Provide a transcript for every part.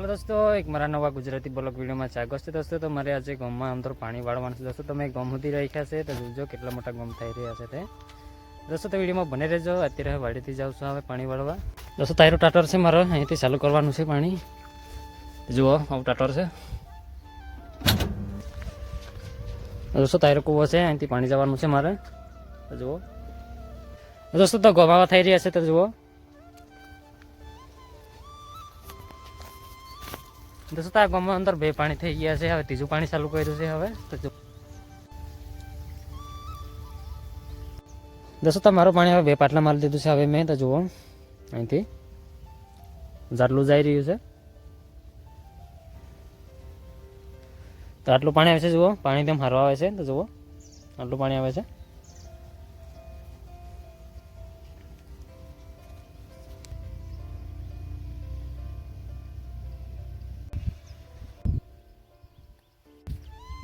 ચાલો દોસ્તો, એક મારા નવા ગુજરાતી બ્લોગ વિડીયોમાં સ્વાગત છે દોસ્તો. તો મારે આજે ગમમાં અંદર પાણી વાળવાનું છે. દોસ્તો, તમે ગમ સુધી રાખ્યા છે તો જોજો કેટલા મોટા ગમ થઈ રહ્યા છે તે. દોસ્તો, તો વિડીયોમાં બને રહેજો. અત્યારે વાડીથી જાઉં છું હવે પાણી વાળવા. દોસ્તો, તારો ટાટર છે મારો. અહીંથી ચાલુ કરવાનું છે પાણી. જુઓ, આવું ટાટર છે. દોસ્તો, તારો કૂવો છે. અહીંથી પાણી જવાનું છે મારે. જુઓ. દોસ્તો, તો ગમાવા થઈ રહ્યા છે તો જુઓ. દોસ્તો આ ગામમાં અંદર બે પાણી થઈ ગયા છે, હવે ત્રીજું પાણી ચાલુ કર્યું છે હવે, તો દોસ્તો મારું પાણી હવે બે પાટલા મારી દીધું છે, હવે મેં, તો જુઓ, અહીંથી. જાટલું જઈ રહ્યું છે. તો આટલું પાણી આવે છે, જુઓ, પાણી તેમ હરવા આવે છે, તો જુઓ, આટલું પાણી આવે છે.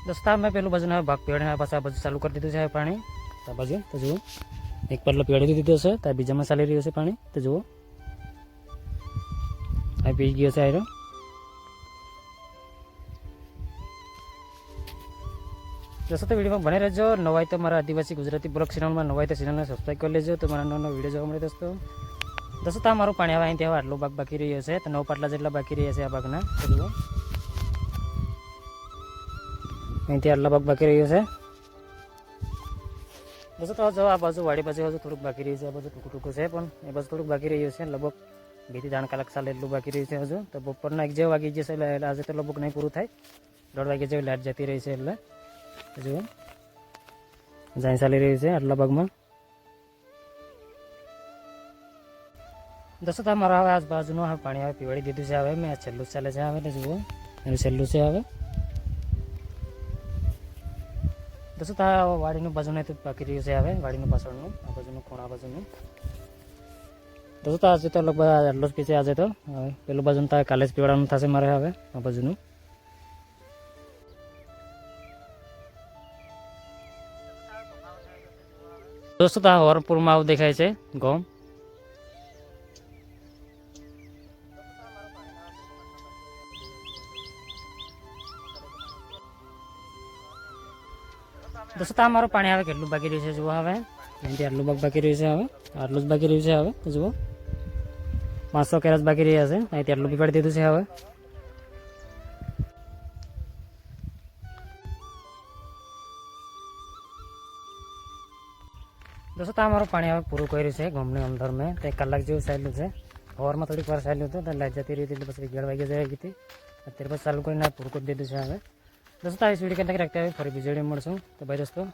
દોસ્તા મેં પેલું બાજુ ભાગ પીવાડીને પાછા બાજુ ચાલુ કરી દીધું છે પાણી. તો બાજુ, તો જુઓ. એક પાટલો પીવડી દીધો છે ત્યાં બીજામાં ચાલી રહ્યું છે પાણી. તો જુઓ. આ પી ગયો છે આયરો. દોસ્તો તો વિડીયોમાં બને રહેજો. નવાય તો મારા આદિવાસી ગુજરાતી બ્લોગ ચેનલમાં નવાય તો ચેનલને સબસ્ક્રાઈબ કરી લેજો. તો મારા નવો વીડિયો જોવા મળે દોસ્તો. દોસ્તો, તો મારું પાણી આવે અહીંથી આટલો ભાગ બાકી રહ્યો છે. તો નવ પાટલા જેટલા બાકી રહ્યા છે આ ભાગના. અહીંથી આટલા ભાગ બાકી રહ્યો છે. બસ તો જો આ બાજુ વાડી બાજુ હજુ થોડુંક બાકી રહ્યું છે, આ બાજુ ટૂંકું ટૂંકું છે પણ એ બાજુ થોડુંક બાકી રહ્યું છે. લગભગ બેથી ત્રણ કલાક ચાલે એટલું બાકી રહ્યું છે હજુ. તો બપોરના એક જે વાગી જશે એટલે આજે તો લગભગ નહીં પૂરું થાય. દોઢ વાગે જેવી લાઇટ જતી રહી છે એટલે. હજુ જાય ચાલી રહ્યું છે આટલા ભાગમાં. દોસ્તો તો મારા હવે આજુબાજુનું હવે પાણી હવે પીવડી દીધું છે. હવે મેં છેલ્લું ચાલે છે. હવે એટલે જુઓ. એનું છેલ્લું છે હવે. દોસ્તો આ વાડીનું બાજુનું બાકી રહ્યું છે હવે, વાડીનું પાછળનું, આ બાજુનું ખૂણા બાજુનું. દોસ્તો, આજે તો લગભગ આટલો જ પીછે આજે તો. પેલું બાજુનું તો કાલે જ પીવડાવવાનું થશે મારે હવે, આ બાજુનું. દોસ્તો તો આ હરપુરમાં આવું દેખાય છે, ગોમ. દોસ્તો, તો આ મારું પાણી આવે કેટલું બાકી રહ્યું છે, જુઓ હવે. અહીંથી આટલું ભાગ બાકી રહ્યું છે હવે. આટલું જ બાકી રહ્યું છે હવે જુઓ. પાંચસો કેરેજ બાકી રહ્યા છે, અહીંથી આટલું પીપાડી દીધું છે હવે. દોસ્તો આ પાણી હવે પૂરું કર્યું છે, ગામની અંદર મેં એક કલાક જેવું ચાલ્યું છે. હવારમાં થોડીક વાર ચાલ્યું હતું, તો લાઈટ જતી રહી હતી પછી અગિયાર વાગી જઈ હતી. અત્યારે પછી ચાલુ કરીને પૂરું કરી દીધું છે હવે. દોસ્તો આવી વીડિયો કેટલાક રાખતા હોય ફરી બીજી મળશું તો ભાઈ દોસ્તો